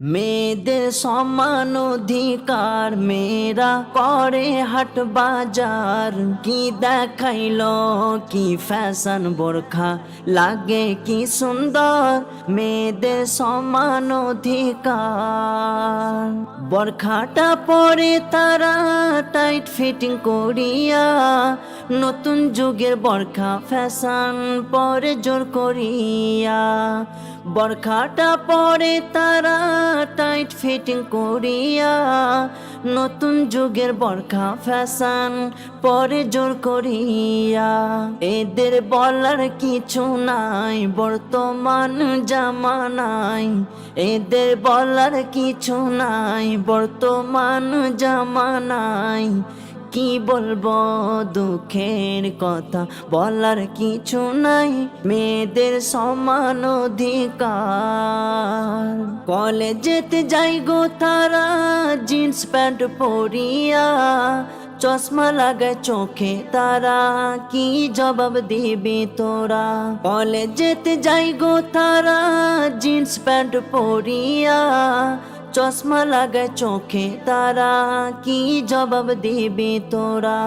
মেয়েদের সমান অধিকার, মেয়েরা করে হাট বাজার। কি দেখাইল, কি ফ্যাশন বোরখা, লাগে কি সুন্দর? মেয়েদের সমান অধিকার। বরখাটা পরে তারা টাইট ফিটিং করিয়া, নতুন যুগের বরখা ফ্যাশন পরে জোর করিয়া। বরখাটা পরে তারা টাইট ফিটিং করিয়া নতুন যুগের বরখা ফ্যাশন পরে জোর করিয়া। এদের বলার কিছু নাই, বর্তমান জামানায়। এদের বলার কিছু নাই, বর্তমান জামানায়। কি বলব দুঃখের কথা? বলার কিছু নাই, মেয়েদের সমান অধিকার। কলেজেতে যাই গো তারা, জিন্স প্যান্ট পরিয়া। চশমা লাগায় চোখে তারা, কি জবাব দিবি তোরা? কলেজেতে যাই গো তারা, জিন্স প্যান্ট পরিয়া। চশমা লাগায় চোখে তারা কি জবাব দিবি তোরা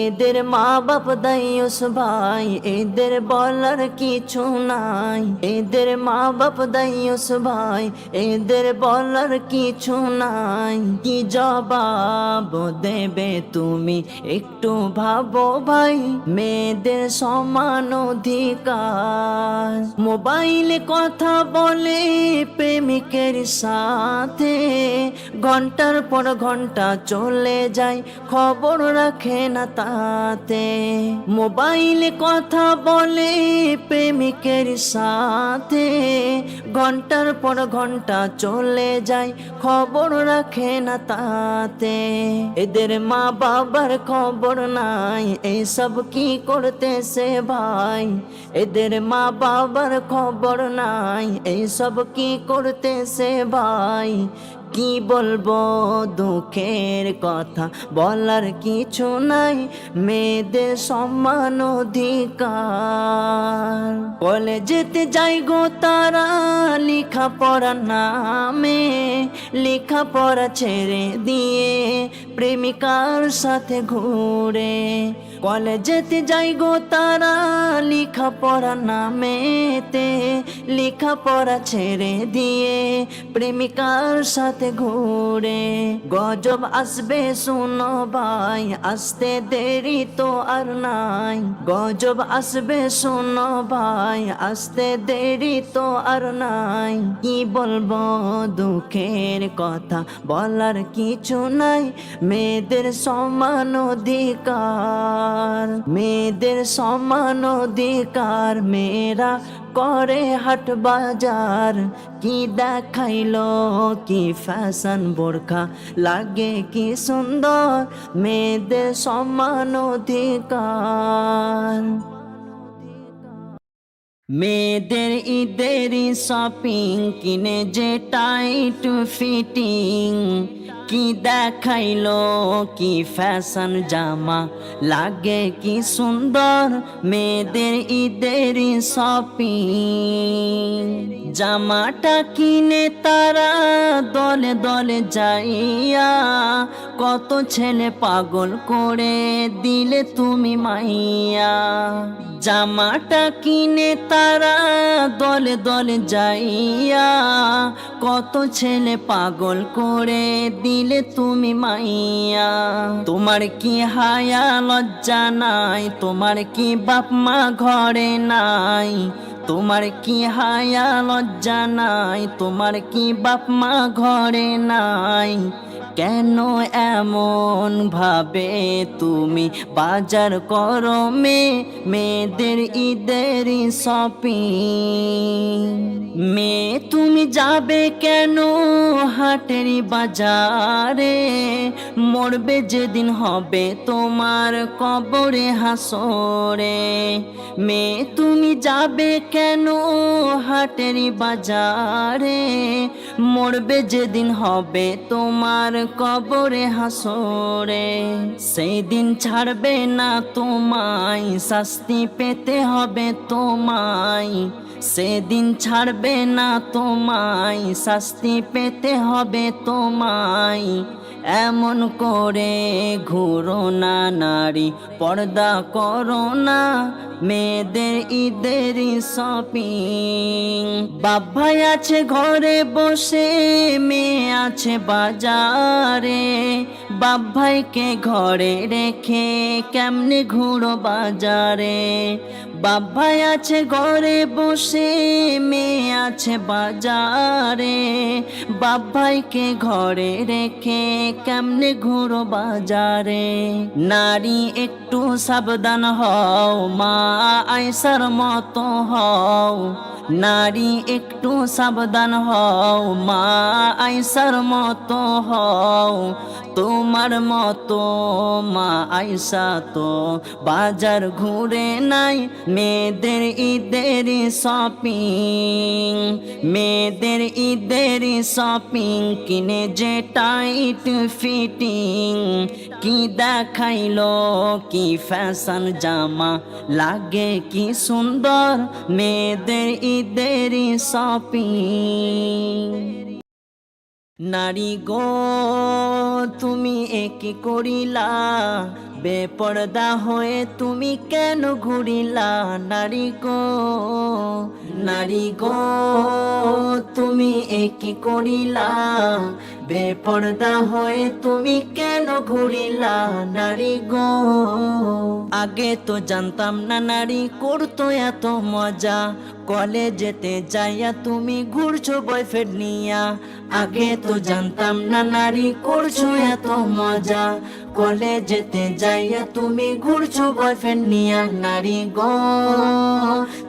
এদের মা বাপ দায়ুস ভাই এদের বলার কিছু নাই এদের মা বাপ দায়ুস ভাই এদের বলার কিছু নাই কি জবাব দেবে তুমি একটু ভাবো ভাই মেয়েদের সমান অধিকার মোবাইলে কথা বলে প্রেমিকের সাথে ঘণ্টার পর ঘণ্টা চলে যায়, খবর রাখে না তাতে। মোবাইলে কথা বলে প্রেমিকের সাথে, ঘণ্টার পর ঘণ্টা চলে যায়, খবর রাখে না তাতে। এদের মা বাবার খবর নাই, এসব কি করতেছে ভাই? এদের মা বাবার খবর নাই এইসব কি করতেছে ভাই? কি বলব দুঃখের কথা? বলার কিছু নাই, মেয়েদের সম্মান অধিকার। কলেজেতে যাই গো তারা লেখা পড়া নামে। লেখা পড়া ছেড়ে দিয়ে প্রেমিকার সাথে ঘুরে। কলেজেতে যাই গো তারা লেখা পড়া নামেতে লেখা পড়া ছেড়ে দিয়ে প্রেমিকার সাথে ঘুরে। গজব আসবে শুনো ভাই, আসতে দেরি তো আর নাই। গজব আসবে শুনো ভাই, আসতে দেরি তো আর নাই। কি বলব দুঃখের কথা, বলার কিছু নাই। মেয়েদের সমান অধিকার। মেয়েদের সমান অধিকার, মেয়েরা করে হাট বাজার। কি দেখাইল, কি ফ্যাশন বোরখা, লাগে কি সুন্দর? মেয়েদের সমান অধিকার। মেয়েদের ঈদের শপিং কিনে যে টাইট ফিটিং কি দেখাইলো, কি ফ্যাশন জামা? লাগে কি সুন্দর মেয়েদের ঈদের শপিং জামাটা কিনে তারা দলে দলে যাইয়া, কত ছেলে পাগল করে দিলে তুমি মাইয়া? জামাটা কিনে তারা দলে দলে যাইয়া, কত ছেলে পাগল করে দিলে তুমি মাইয়া। তোমার কি হায়া, লজ্জা নাই? তোমার কি বাপ মা ঘরে নাই? তোমার কি হায়া, লজ্জা নাই? তোমার কি বাপ মা ঘরে নাই? কেন এমন ভাবে তুমি? বাজার করো মে মেয়েদের ঈদের শপিং মে তুমি যাবে কেন হাটের বাজারে? মরবে যেদিন হবে তোমার কবরে হাসরে। মে তুমি যাবে কেন হাটের বাজারে? মরবে যেদিন হবে তোমার কবরে হাসরে সেই দিন ছাড়বে না তোমায়, শাস্তি পেতে হবে তোমায়। সেদিন ছাড়বে না তোমায়, শাস্তি পেতে হবে তোমায়। এমন করে ঘুরো না নারী, পর্দা করো না মেয়েদের ঈদের শপিং বাবাই আছে ঘরে বসে, মেয়ে আছে বাজারে। বাবাইকে ঘরে রেখে কেমনে ঘুরো বাজারে? বাবাই আছে ঘরে বসে, মেয়ে আছে বাজারে। বাবাইকে ঘরে রেখে কেমনে ঘুরো বাজারে? নারী একটু সাবধান হও, মা আয়সার মতো হও। নারী একটু সাবধান হও, মা আয়সার মতো হও। তোমার মতো মা আইসা তো বাজার ঘুরে নাই মেয়েদের ঈদের শপিং মেয়েদের ঈদের শপিং কিনে যে টাইট ফিটিং কি দেখাইলো, কি ফ্যাশন জামা, লাগে কি সুন্দর মেয়েদের ঈদের শপিং নারী গো তুমি একে করিলা? বেপর্দা হয়ে তুমি কেন ঘুরিলা? নারী গো নারী গো, তুমি একে করিলা? বেপর্দা হয়ে তুমি কেন ঘুরিলা? নারী গো, আগে তো জানতাম না নারী করতো এত মজা। কলেজেতে যাইয়া তুমি ঘুরছো বয়ফ্রেন্ড নিয়া। আগে তো জানতাম না নারী করছ এত মজা। কলেজেতে যাইয়া তুমি ঘুরছো বয়ফ্রেন্ড নিয়া নারী গো।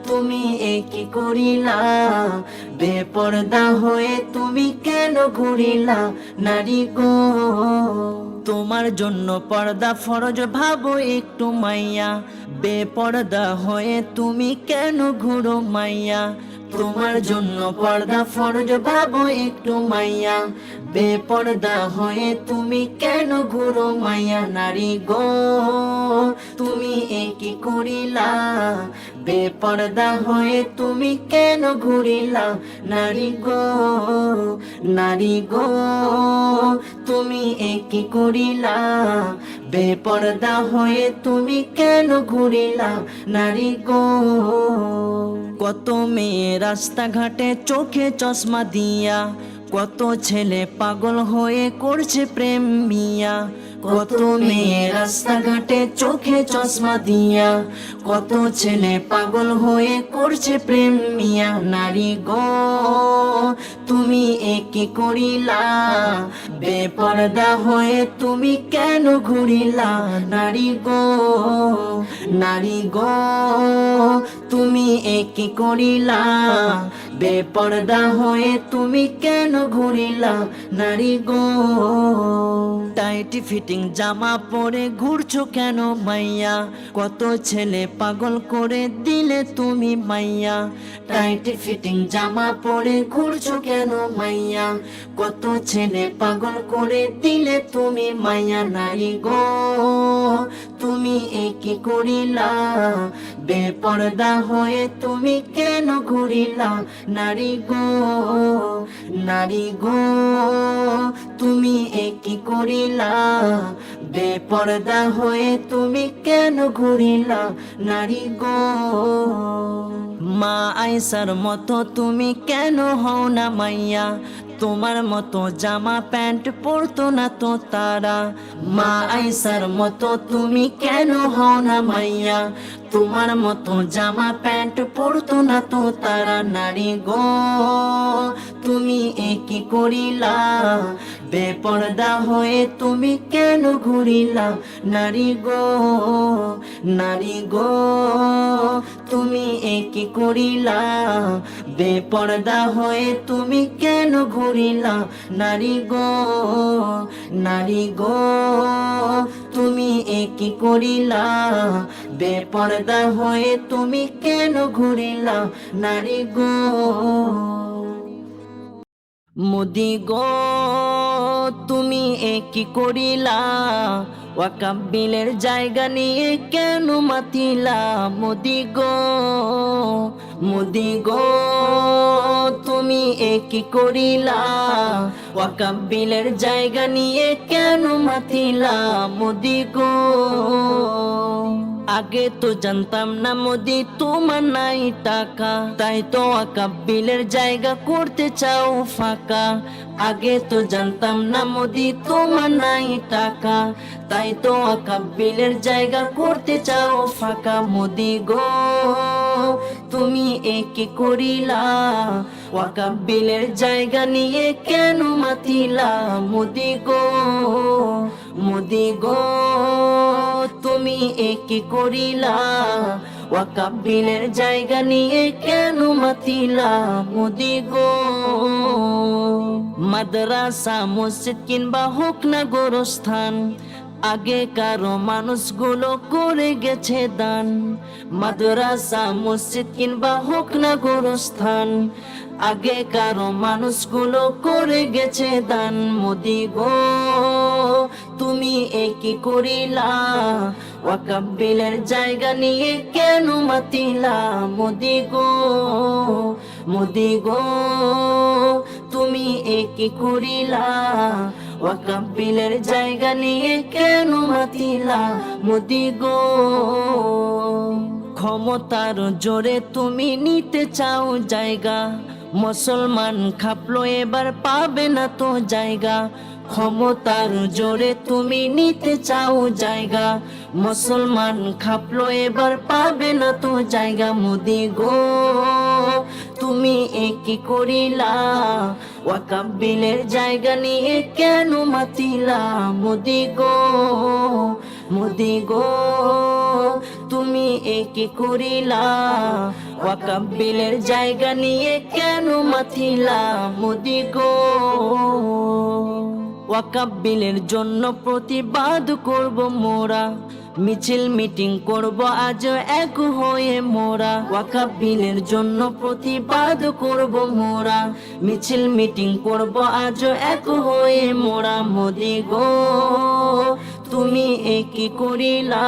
তুমি একই করিলা? বেপর্দা হয়ে তুমি কেন ঘুরিলা নারী গো? তোমার জন্য পর্দা ফরজ ভাবো একটু মাইয়া। বেপর্দা হয়ে তুমি কেন ঘুরো মাইয়া? তোমার জন্য পর্দা ফরজ ভাবো একটু মাইয়া। বেপর্দা হয়ে তুমি কেন ঘুরো মাইয়া নারী গো? তুমি একই করিলা? বেপর্দা হয়ে তুমি কেন ঘুরিলা নারী গো? নারী গো, তুমি একই করিলা? বেপর্দা হয়ে তুমি কেন ঘুরিলা? নারী গো, কত মেয়ে রাস্তাঘাটে চোখে চশমা দিয়া, কত ছেলে পাগল হয়ে করছে প্রেম মিয়া। কত মেয়ে রাস্তাঘাটে চোখে চশমা দিয়া, কত ছেলে পাগল হয়ে করছে প্রেম মিয়া। নারী গো, তুমি একে করিলা? বেপর্দা হয়ে তুমি কেন ঘুরিলা? নারী গো নারী গো, তুমি একে করিলা? বেপর্দা হয়ে তুমি কেন ঘুরিলা? নারী গো, টাইট ফিটিং জামা পরে ঘুরছো কেন মাইয়া? কত ছেলে পাগল করে দিলে তুমি মাইয়া? টাইট ফিটিং জামা পরে ঘুরছো কেন মাইয়া? কত ছেলে পাগল করে দিলে তুমি মাইয়া? নারী গো, তুমি একে করিলা? বেপর্দা হয়ে তুমি কেন ঘুরিলা? নারী গো নারী গো, তুমি একে করিলা? বেপর্দা হয়ে তুমি কেন ঘুরিলা? নারী গো, মা আইসার মতো তুমি কেন হও না মাইয়া? তোমার মতো জামা প্যান্ট পরতো না তো তারা। মা আইসার মতো তুমি কেন হও না মাইয়া? তোমার মতো জামা প্যান্ট পরতো না তো তারা নারী গো। তুমি একই করিলা? বেপর্দা হয়ে তুমি কেন ঘুরিলা? নারী গো নারী গো, তুমি একই করিলা? বেপর্দা হয়ে তুমি কেন ঘুরিলা? নারী গো নারী গো, তুমি একই করিলা? বেপর্দা হয়ে তুমি কেন ঘুরিলা? নারী গো। মুদি গো, তুমি একই করিলা? ওয়াকাবিলের জায়গা নিয়ে কেন মাতিলা? মোদি গো মোদি গো, তুমি একই করিলা? ওয়াকাবিলের জায়গা নিয়ে কেন মাতিলা? মোদি গো। আগে তো জানতাম না মোদি, তোমার নাই টাকা। তাই তো আকাবিলের জায়গা করতে চাও ফাঁকা। আগে তো জানতাম না মোদি, তোমার নাই টাকা। তাই তো আকাবিলের জায়গা করতে চাও ফাঁকা। মোদি গো তুমি একে করিলা। ওয়াকাবিলের জায়গা নিয়ে কেন মাতিলা? মোদি গো মোদি গো, তুমি একে করিলা। ওয়াকাবিলের জায়গা নিয়ে কেন মাতিলা? মোদি গো, মাদ্রাসা, মসজিদ কিংবা হোক না গোরস্থান আগে কারও মানুষগুলো করে গেছে দান। মাদ্রাসা, মসজিদ কিংবা হোক না গোরস্থান আগে কারও মানুষগুলো করে গেছে দান। মোদি গো, তুমি একই করিলা? ওয়াকাবিলের জায়গা নিয়ে কেন মাতিলা? মোদি গো মোদি গো, তুমি একই করিলা? জায়গা নিয়ে কেন মাতিলা মোদি গো? ক্ষমতার জোরে তুমি নিতে চাও জায়গা। মুসলমান খাপলো এবার পাবে না তো জায়গা। ক্ষমতার জোরে তুমি নিতে চাও জায়গা। মুসলমান খাপলো এবার পাবে না তো জায়গা মোদি গো। তুমি একই করিলা? ওয়াকাবিলের জায়গা নিয়ে কেন মাতিলা? মোদি গো মোদি গো, তুমি একই করিলা? ওয়াকাবিলের জায়গা নিয়ে কেন মাতিলা? মোদি গো ওয়াকাবিলের জন্য প্রতিবাদ করব মোরা। মিছিল মিটিং করব আজ এক হয়ে মোরা। ওয়াকাবিলের জন্য প্রতিবাদ করব মোরা। মিছিল মিটিং করব আজ এক হয়ে মোরা। মোদি গো, তুমি একই করিলা?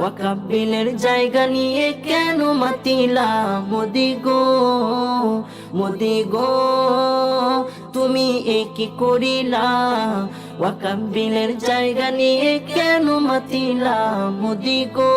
ওয়াকাবিলের জায়গা নিয়ে কেন মাতিলা? মোদি গো মোদি গো, তুমি একই করিলা? ওয়াকাবিলের জায়গা নিয়ে কেন মাতিলা মোদি গো?